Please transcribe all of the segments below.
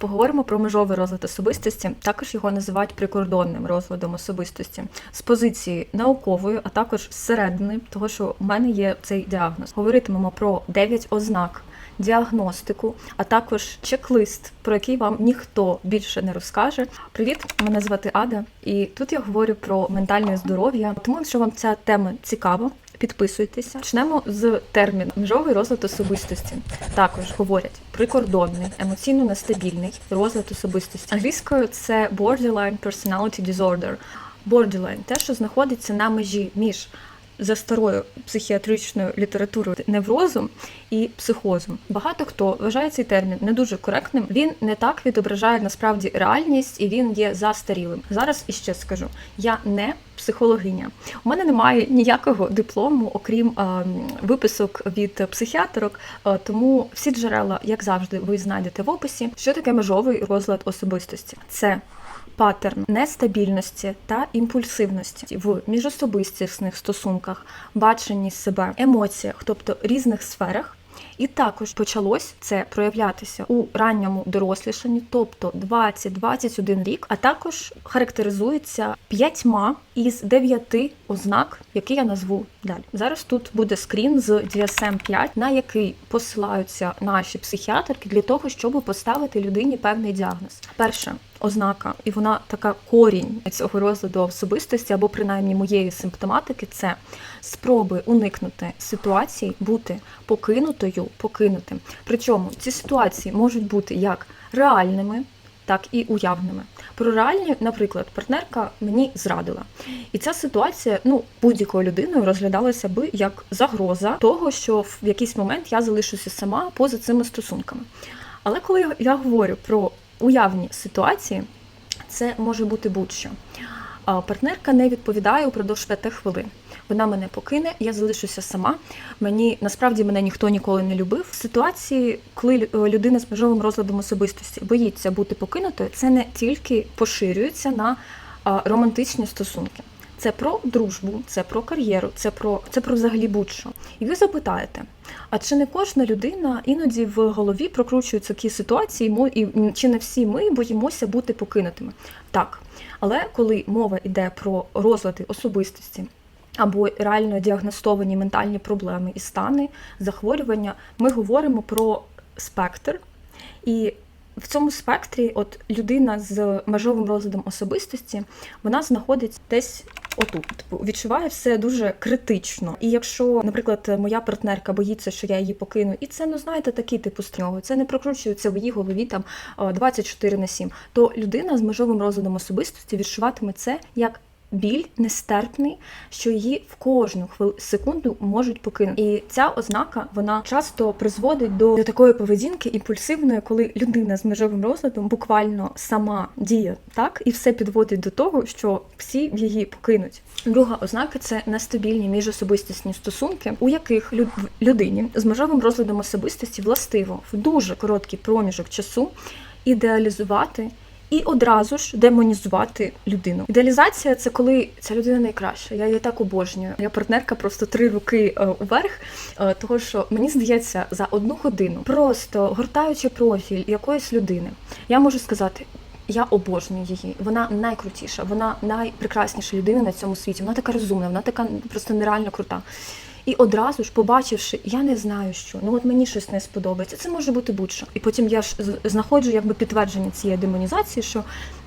Поговоримо про межовий розлад особистості. Також його називають прикордонним розладом особистості з позиції наукової, а також зсередини, того що в мене є цей діагноз. Говоритимемо про 9 ознак. Діагностику, а також чек-лист, про який вам ніхто більше не розкаже. Привіт, мене звати Ада, і тут я говорю про ментальне здоров'я. Тому, якщо вам ця тема цікава, підписуйтеся. Почнемо з терміну межовий розлад особистості. Також говорять прикордонний, емоційно нестабільний розлад особистості. Англійською це borderline personality disorder. Borderline – те, що знаходиться на межі між за старою психіатричною літературою неврозом і психозом. Багато хто вважає цей термін не дуже коректним. Він не так відображає насправді реальність і він є застарілим. Зараз іще скажу: я не психологиня. У мене немає ніякого диплому, окрім е, виписок від психіатрок. Е, тому всі джерела, як завжди, ви знайдете в описі. Що таке межовий розлад особистості? Це паттерн нестабільності та імпульсивності в міжособистісних стосунках, баченні себе, емоціях, тобто різних сферах. І також почалось це проявлятися у ранньому дорослішанні, тобто 20-21 рік, а також характеризується п'ятьма із дев'яти ознак, які я назву далі. Зараз тут буде скрін з DSM-5, на який посилаються наші психіатрки для того, щоб поставити людині певний діагноз. Перша ознака, і вона така корінь цього розладу особистості, або принаймні моєї симптоматики, це спроби уникнути ситуації, бути покинутою, покинутим. Причому ці ситуації можуть бути як реальними, так і уявними. Про реальні, наприклад, партнерка мені зрадила. І ця ситуація, ну, будь-якою людиною розглядалася би як загроза того, що в якийсь момент я залишуся сама поза цими стосунками. Але коли я- говорю про уявні ситуації, це може бути будь-що. Партнерка не відповідає упродовж 5 хвилин. Вона мене покине, я залишуся сама. Мені насправді мене ніхто ніколи не любив. В ситуації, коли людина з межовим розладом особистості боїться бути покинутою, це не тільки поширюється на романтичні стосунки. Це про дружбу, це про кар'єру, це про це про взагалі будь-що. І ви запитаєте, а чи не кожна людина іноді в голові прокручують такі ситуації, і чи не всі ми боїмося бути покинутими? Так. Але коли мова йде про розлади особистості або реально діагностовані ментальні проблеми і стани, захворювання, ми говоримо про спектр. І в цьому спектрі, от людина з межовим розладом особистості, вона знаходиться десь отут. Типу, відчуває все дуже критично. І якщо, наприклад, моя партнерка боїться, що я її покину, і це, ну знаєте, такий типу стрього, це не прокручується в її голові там е, 24 на 7, то людина з межовим розладом особистості відчуватиме це як. Біль нестерпний, що її в кожну секунду можуть покинути. І ця ознака вона часто призводить до, до такої поведінки імпульсивної, коли людина з межовим розладом буквально сама діє так, і все підводить до того, що всі її покинуть. Друга ознака це нестабільні міжособистісні стосунки, у яких люд... людині з межовим розладом особистості властиво в дуже короткий проміжок часу ідеалізувати. І одразу ж демонізувати людину. Ідеалізація це коли ця людина найкраща. Я її так обожнюю. Моя партнерка просто три руки е, уверх, е, того що мені здається, за одну годину, просто гортаючи профіль якоїсь людини, я можу сказати. Я обожнюю її. Вона найкрутіша, вона найпрекрасніша людина на цьому світі. Вона така розумна, вона така просто нереально крута. І одразу ж, побачивши, я не знаю, що ну от мені щось не сподобається. Це може бути будь-що. І потім я ж знаходжу якби підтвердження цієї демонізації, що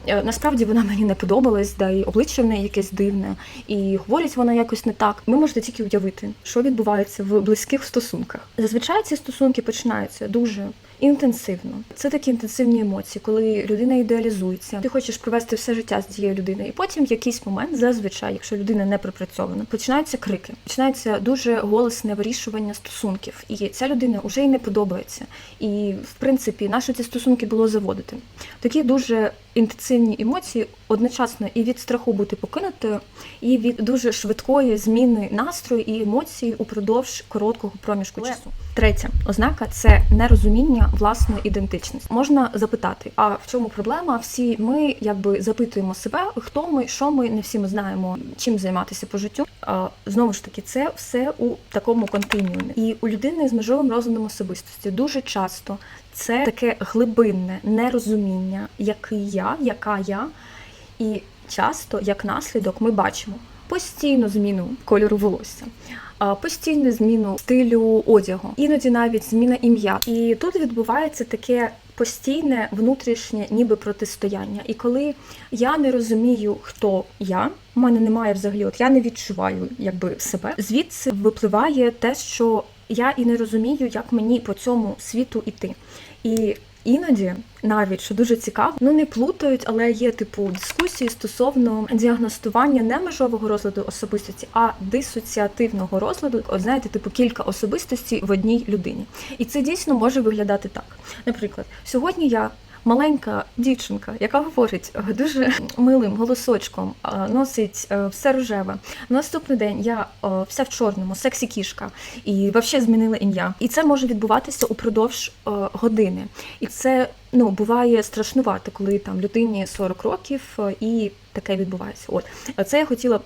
е, насправді вона мені не подобалась, да і обличчя в неї якесь дивне, і говорить вона якось не так. Ви можете тільки уявити, що відбувається в близьких стосунках. Зазвичай ці стосунки починаються дуже інтенсивно. Це такі інтенсивні емоції, коли людина ідеалізується. Ти хочеш провести все життя з цією людиною, і потім в якийсь момент, зазвичай, якщо людина не пропрацьована, починаються крики, починається дуже голосне вирішування стосунків, і ця людина вже й не подобається. І в принципі, наші ці стосунки було заводити. Такі дуже інтенсивні емоції одночасно і від страху бути покинутою, і від дуже швидкої зміни настрою і емоцій упродовж короткого проміжку часу. Третя ознака це нерозуміння розуміння власної ідентичності. Можна запитати, а в чому проблема? Всі ми якби запитуємо себе, хто ми, що ми, не всі ми знаємо, чим займатися по життю. А, знову ж таки, це все у такому континіумі. І у людини з межовим розладом особистості дуже часто це таке глибинне нерозуміння, який я, яка я. І часто, як наслідок, ми бачимо постійну зміну кольору волосся, постійну зміну стилю одягу, іноді навіть зміна ім'я. І тут відбувається таке постійне внутрішнє ніби протистояння. І коли я не розумію, хто я, у мене немає взагалі, от я не відчуваю якби себе. Звідси випливає те, що я і не розумію, як мені по цьому світу іти. І Іноді, навіть що дуже цікаво, ну не плутають, але є типу дискусії стосовно діагностування не межового розладу особистості, а дисоціативного розладу. От знаєте, типу кілька особистостей в одній людині. І це дійсно може виглядати так. Наприклад, сьогодні я. Маленька дівчинка, яка говорить дуже милим голосочком, е, носить е, все рожеве. Наступний день я е, вся в чорному, сексі кішка, і взагалі змінила ім'я. І це може відбуватися упродовж години. І це ну буває страшнувати, коли там людині 40 років е, і таке відбувається. От це я хотіла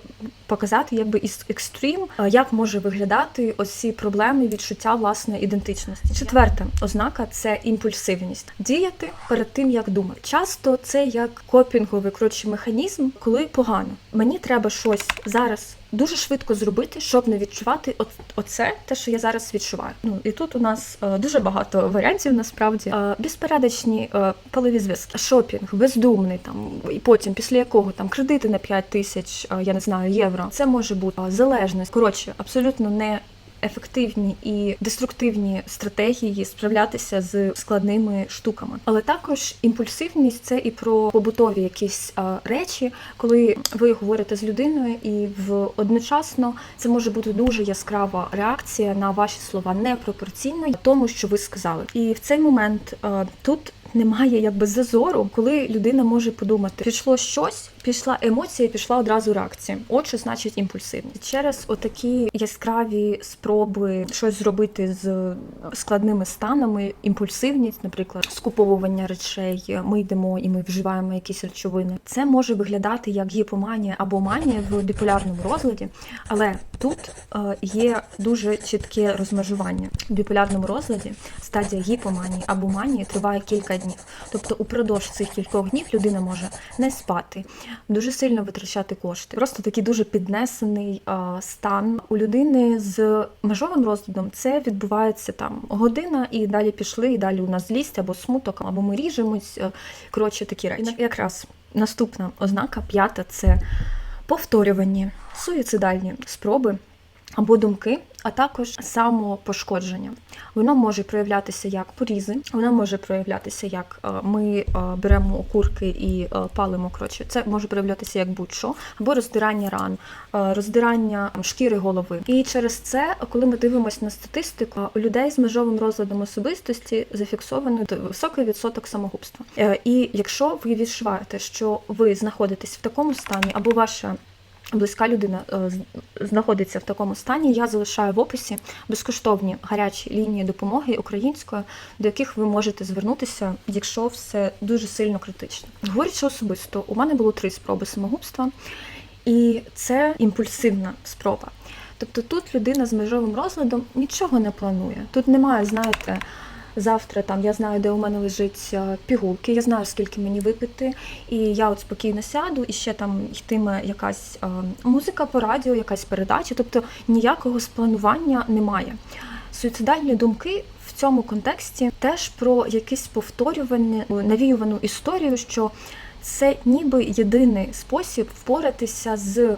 показати, якби із екстрім, е, як може виглядати ось ці проблеми відчуття власної ідентичності. Четверта ознака це імпульсивність. Діяти перед тим, як думати. Часто це як копінговий коротше, механізм, коли погано. Мені треба щось зараз дуже швидко зробити, щоб не відчувати оце, те, що я зараз відчуваю. Ну і тут у нас е, дуже багато варіантів насправді. Е, безпередочні е, полові зв'язки, шопінг, бездумний там, і потім після якого там кредити на 5 тисяч, я не знаю, євро. Це може бути залежність. Коротше, абсолютно не. Ефективні і деструктивні стратегії справлятися з складними штуками, але також імпульсивність це і про побутові якісь а, речі, коли ви говорите з людиною, і в одночасно це може бути дуже яскрава реакція на ваші слова, непропорційна тому, що ви сказали. І в цей момент а, тут немає якби зазору, коли людина може подумати, пішло щось, пішла емоція, пішла одразу реакція. От що значить імпульсивність. Через отакі яскраві спроби щось зробити з складними станами, імпульсивність, наприклад, скуповування речей. Ми йдемо і ми вживаємо якісь речовини. Це може виглядати як гіпоманія або манія в біполярному розладі, але тут е, є дуже чітке розмежування. В біполярному розладі стадія гіпоманії або манії триває кілька днів. Тобто, упродовж цих кількох днів людина може не спати, дуже сильно витрачати кошти. Просто такий дуже піднесений стан у людини з межовим розладом. Це відбувається там година, і далі пішли, і далі у нас злість або смуток, або ми ріжемось. е, Коротше, такі речі. Якраз наступна ознака, п'ята це повторювані суїцидальні спроби або думки, а також самопошкодження. Воно може проявлятися як порізи, воно може проявлятися як е, ми е, беремо окурки і е, палимо. Коротше, це може проявлятися як будь-що, або роздирання ран, роздирання шкіри голови. І через це, коли ми дивимося на статистику, у людей з межовим розладом особистості зафіксовано високий відсоток самогубства. І якщо ви відчуваєте, що ви знаходитесь в такому стані, або ваша близька людина е, знаходиться в такому стані, я залишаю в описі безкоштовні гарячі лінії допомоги українською, до яких ви можете звернутися, якщо все дуже сильно критично. Говорячи особисто, у мене було три спроби самогубства, і це імпульсивна спроба. Тобто тут людина з межовим розладом нічого не планує. Тут немає, знаєте, завтра там я знаю, де у мене лежить е, пігулки, я знаю, скільки мені випити, і я от спокійно сяду, і ще там йтиме якась е, музика по радіо, якась передача. Тобто ніякого спланування немає. Суїцидальні думки в цьому контексті теж про якийсь повторюваний навіювану історію, що це ніби єдиний спосіб впоратися з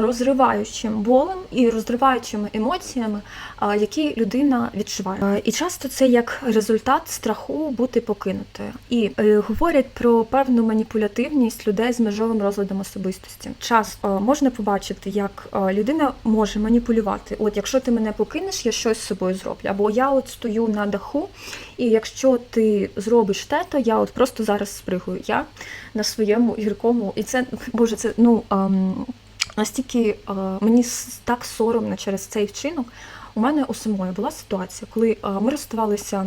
розриваючим болем і розриваючими емоціями, які людина відчуває. І часто це як результат страху бути покинутою. І е, говорять про певну маніпулятивність людей з межовим розладом особистості. Часто е, можна побачити, як е, людина може маніпулювати. От якщо ти мене покинеш, я щось з собою зроблю. Або я от стою на даху, і якщо ти зробиш те, то я от просто зараз спригую. Я на своєму гіркому, і це боже, це ну. ем, Настільки е, мені так соромно через цей вчинок. У мене у самої була ситуація, коли е, ми розставалися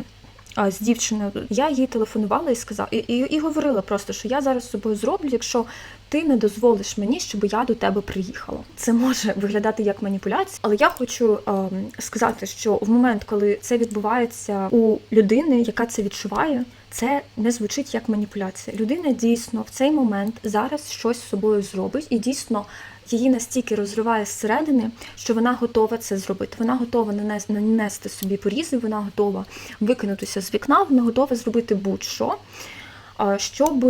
а, з дівчиною. Я їй телефонувала і сказала, і, і, і говорила просто, що я зараз з собою зроблю, якщо ти не дозволиш мені, щоб я до тебе приїхала. Це може виглядати як маніпуляція, але я хочу ем, сказати, що в момент, коли це відбувається у людини, яка це відчуває, це не звучить як маніпуляція. Людина дійсно в цей момент зараз щось з собою зробить, і дійсно її настільки розриває зсередини, що вона готова це зробити. Вона готова нанес- нанести собі порізи, вона готова викинутися з вікна, вона готова зробити будь-що, щоб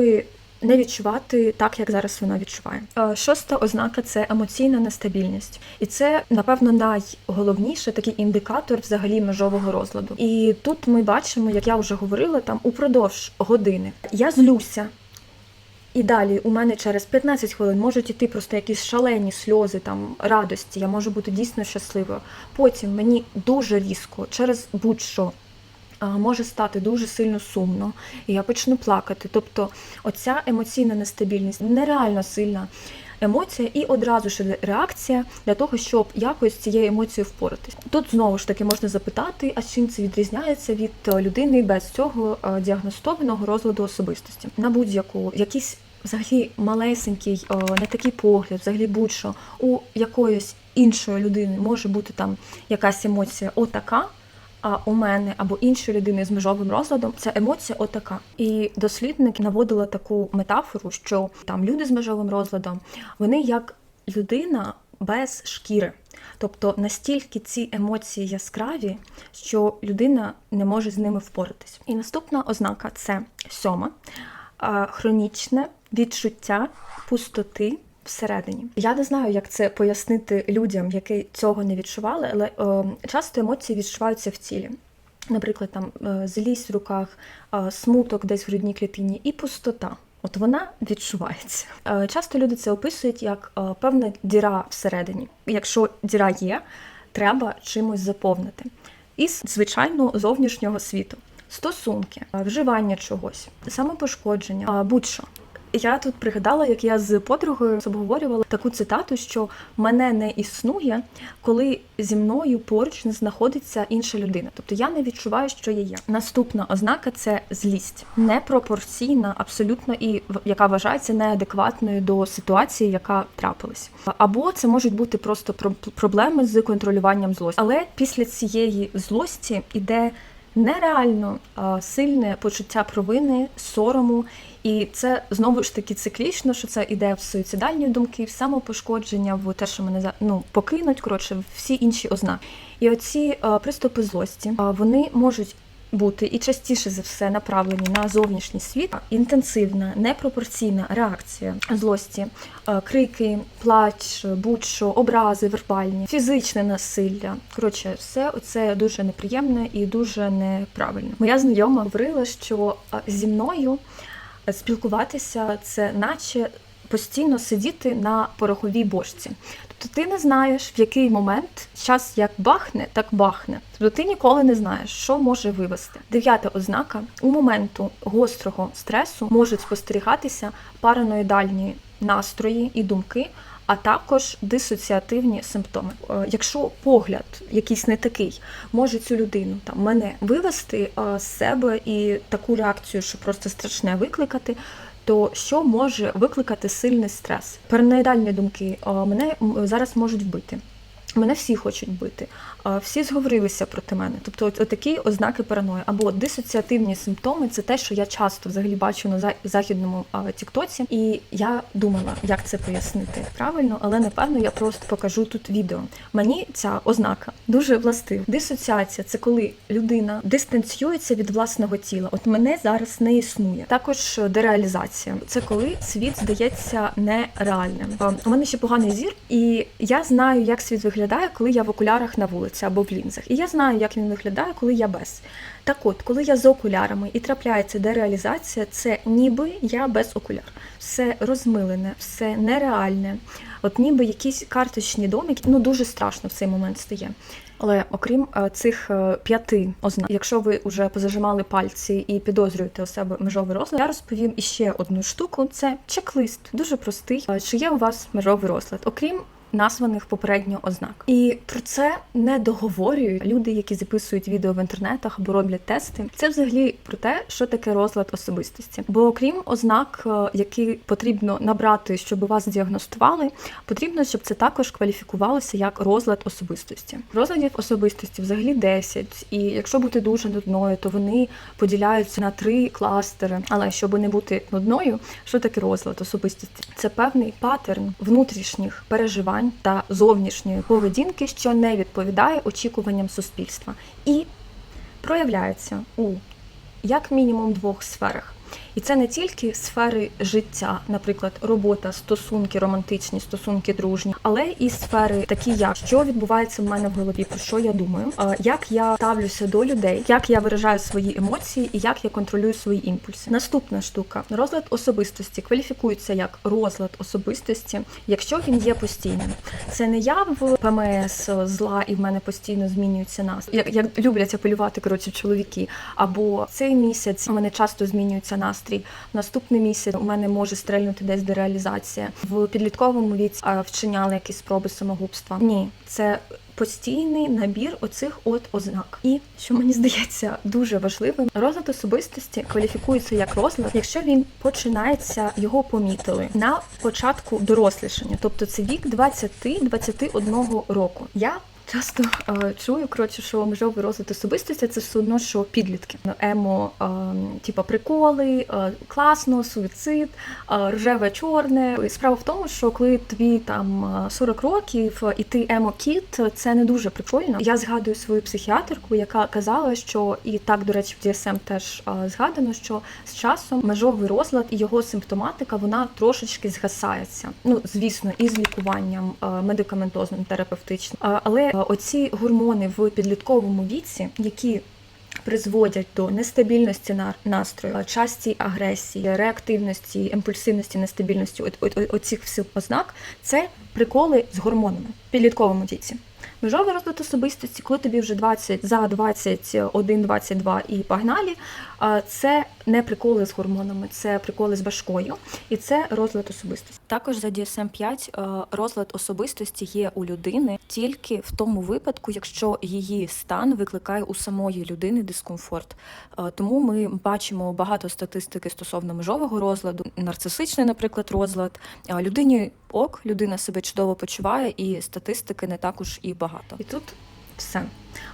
не відчувати так, як зараз вона відчуває. Шоста ознака це емоційна нестабільність, і це напевно найголовніше такий індикатор взагалі межового розладу. І тут ми бачимо, як я вже говорила, там упродовж години я злюся. І далі у мене через 15 хвилин можуть іти просто якісь шалені сльози там радості. Я можу бути дійсно щасливою. Потім мені дуже різко, через будь-що може стати дуже сильно сумно, і я почну плакати. Тобто, оця емоційна нестабільність нереально сильна емоція, і одразу ж реакція для того, щоб якось з цією емоцією впоратись. Тут знову ж таки можна запитати, а чим це відрізняється від е, людини без цього е, діагностованого розладу особистості на будь-яку якісь. Взагалі малесенький, не такий погляд, взагалі будь-що у якоїсь іншої людини може бути там якась емоція отака, а у мене або іншої людини з межовим розладом ця емоція отака. І дослідники наводили таку метафору, що там люди з межовим розладом, вони як людина без шкіри. Тобто настільки ці емоції яскраві, що людина не може з ними впоратись. І наступна ознака це сьома хронічне відчуття пустоти всередині. Я не знаю, як це пояснити людям, які цього не відчували, але е, часто емоції відчуваються в тілі. Наприклад, там е, злість в руках, е, смуток десь в грудній клітині і пустота. От вона відчувається. Е, Часто люди це описують як певна діра всередині. Якщо діра є, треба чимось заповнити. Із звичайного зовнішнього світу. Стосунки, вживання чогось, самопошкодження, будь-що. Я тут пригадала, як я з подругою обговорювала таку цитату, що мене не існує, коли зі мною поруч не знаходиться інша людина. Тобто я не відчуваю, що я є. Наступна ознака це злість, непропорційна, абсолютно і яка вважається неадекватною до ситуації, яка трапилась. Або це можуть бути просто про- проблеми з контролюванням злості. Але після цієї злості іде нереально сильне почуття провини, сорому, і це знову ж таки циклічно, що це іде в суїцидальні думки, в самопошкодження, в те, що мене за- ну, покинуть, коротше, всі інші ознаки. І оці приступи злості вони можуть бути і частіше за все направлені на зовнішній світ. Інтенсивна, непропорційна реакція злості, е, крики, плач, будь-що, образи вербальні, фізичне насилля. Коротше, все це дуже неприємне і дуже неправильно. Моя знайома говорила, що е, зі мною е, спілкуватися це наче постійно сидіти на пороховій бочці. Тобто ти не знаєш, в який момент час як бахне, так бахне. Тобто ти ніколи не знаєш, що може вивести. Дев'ята ознака у моменту гострого стресу можуть спостерігатися параноїдальні настрої і думки. А також дисоціативні симптоми. Е, Якщо погляд якийсь не такий, може цю людину там мене вивести е, з себе і таку реакцію, що просто страшне викликати, то що може викликати сильний стрес? Параноїдальні думки мене м, зараз можуть вбити. Мене всі хочуть бити, всі зговорилися проти мене. Тобто, от, такі ознаки параної або дисоціативні симптоми це те, що я часто взагалі бачу на західному тіктоці. І я думала, як це пояснити правильно, але напевно я просто покажу тут відео. Мені ця ознака дуже властива. Дисоціація це коли людина дистанціюється від власного тіла. От мене зараз не існує. Також е, дереалізація це коли світ здається нереальним. У мене ще поганий зір, і я знаю, як світ виглядає, коли я в окулярах на вулиці або в лінзах. І я знаю, як він виглядає, коли я без. Так от, коли я з окулярами і трапляється дереалізація, це ніби я без окуляр. Все розмилене, все нереальне. От ніби якісь карточні домики, ну дуже страшно в цей момент стає. Але окрім е, цих е, п'яти ознак, якщо ви вже позажимали пальці і підозрюєте у себе межовий розлад, я розповім іще одну штуку: це чек-лист, дуже простий. Е, Чи є у вас межовий розлад? Окрім названих попередньо ознак. І про це не договорюють люди, які записують відео в інтернетах або роблять тести. Це взагалі про те, що таке розлад особистості. Бо окрім ознак, е, які потрібно набрати, щоб вас діагностували, потрібно, щоб це також кваліфікувалося як розлад особистості. Розладів особистості взагалі 10, і якщо бути дуже нудною, то вони поділяються на три кластери. Але щоб не бути нудною, що таке розлад особистості? Це певний паттерн внутрішніх переживань та зовнішньої поведінки, що не відповідає очікуванням суспільства, і проявляється у як мінімум двох сферах. І це не тільки сфери життя, наприклад, робота, стосунки, романтичні, стосунки дружні, але і сфери такі, як що відбувається в мене в голові, про що я думаю, е, як я ставлюся до людей, як я виражаю свої емоції і як я контролюю свої імпульси. Наступна штука розлад особистості кваліфікується як розлад особистості, якщо він є постійним. Це не я в ПМС зла і в мене постійно змінюється настрій, як, як люблять апелювати коротше чоловіки. Або цей місяць у мене часто змінюється настрій. Наступний місяць у мене може стрельнути десь дереалізація. В підлітковому віці вчиняли якісь спроби самогубства. Ні, це постійний набір оцих от ознак. І що мені здається дуже важливим, розлад особистості кваліфікується як розлад, якщо він починається, його помітили на початку дорослішання, тобто це вік 20-21 року. Я Часто е, чую, коротше, що межовий розлад особистості це все одно, що підлітки. Емо, е, типа приколи, е, класно, суїцид, е, рожеве, чорне. Справа в тому, що коли тобі там е, 40 років і ти емо-кіт, це не дуже прикольно. Я згадую свою психіатрку, яка казала, що і так, до речі, в DSM теж е, згадано, що з часом межовий розлад і його симптоматика вона трошечки згасається. Ну, звісно, і з лікуванням е, медикаментозним, терапевтичним. Е, Але е, оці гормони в підлітковому віці, які призводять до нестабільності на- настрою, часті агресії, реактивності, імпульсивності, нестабільності, оцих всіх ознак, це приколи з гормонами в підлітковому віці. Межовий розлад особистості, коли тобі вже 20 за 21, 22 і погнали, а, це не приколи з гормонами, це приколи з башкою, і це розлад особистості. Також за DSM-5 е, розлад особистості є у людини тільки в тому випадку, якщо її стан викликає у самої людини дискомфорт. Е, Тому ми бачимо багато статистики стосовно межового розладу, нарцисичний, наприклад, розлад. Людині ок, людина себе чудово почуває, і статистики не також і багато. І тут все.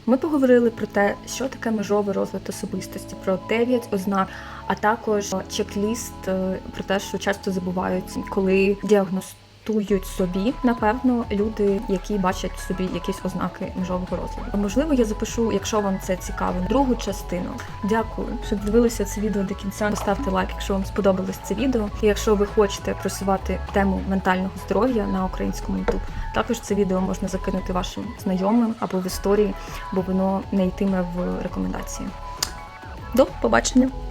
Ми поговорили про те, що таке межовий розвиток особистості, про 9 ознак, а також е, чек-ліст е, про те, що часто забувають, коли діагностують собі, напевно, люди, які бачать собі якісь ознаки межового розладу. Можливо, я запишу, якщо вам це цікаво, другу частину. Дякую, що дивилися це відео до кінця. Поставте лайк, якщо вам сподобалось це відео. І якщо ви хочете просувати тему ментального здоров'я на українському YouTube, також це відео можна закинути вашим знайомим або в історії, бо воно не йтиме в рекомендації. До побачення!